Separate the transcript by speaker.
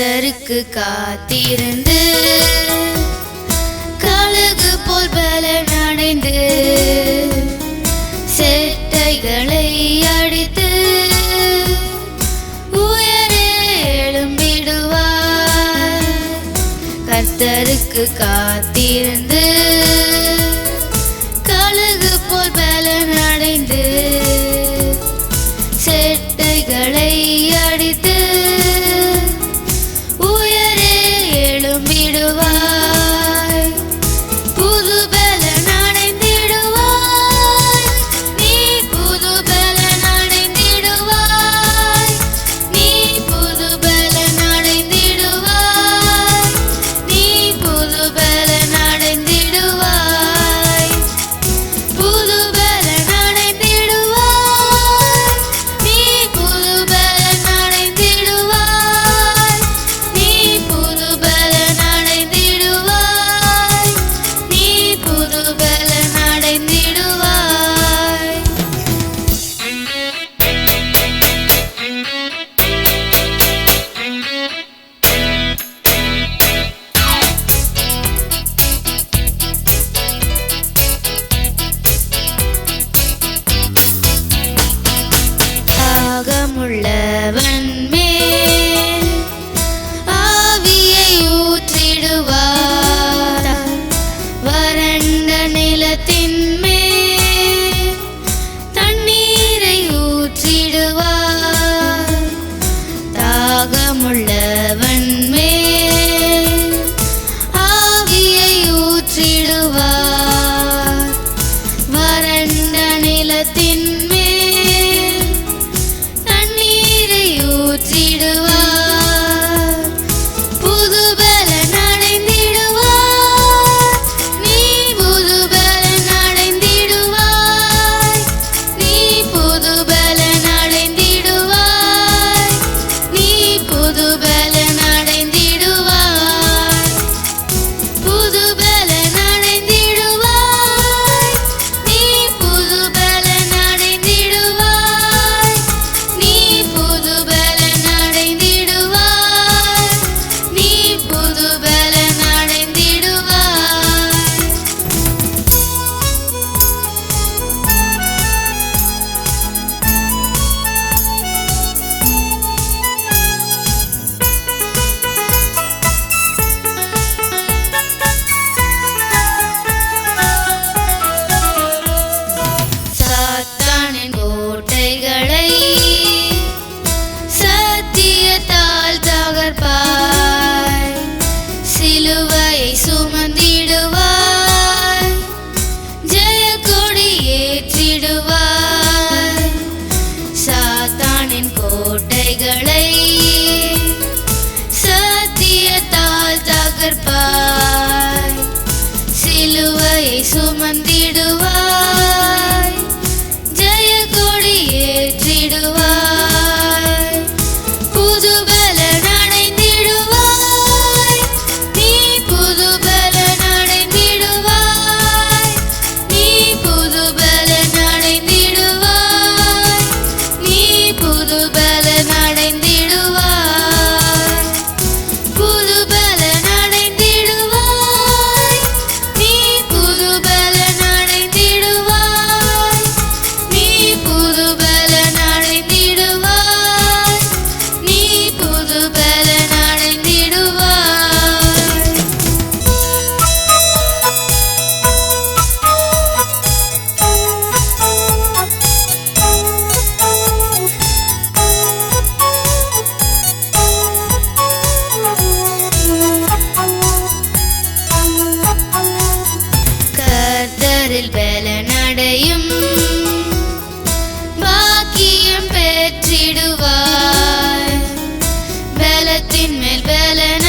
Speaker 1: கத்தருக்கு காத்திருந்து கழுகு போல் பலன் அடைந்து செட்டைகளை அடித்து உயரெழும்பிடுவார் கத்தருக்கு காத்திருந்து கழுகு போல் பலன் love. பகர்பாய் சிலுவை சுமந்திடுவாய். ஜெய கொடி ஏற்றிடுவாய் சாத்தானின் கோட்டைகளை சத்தியத்தால் தகர்ப்பாய். சிலுவை சுமந்தி البلد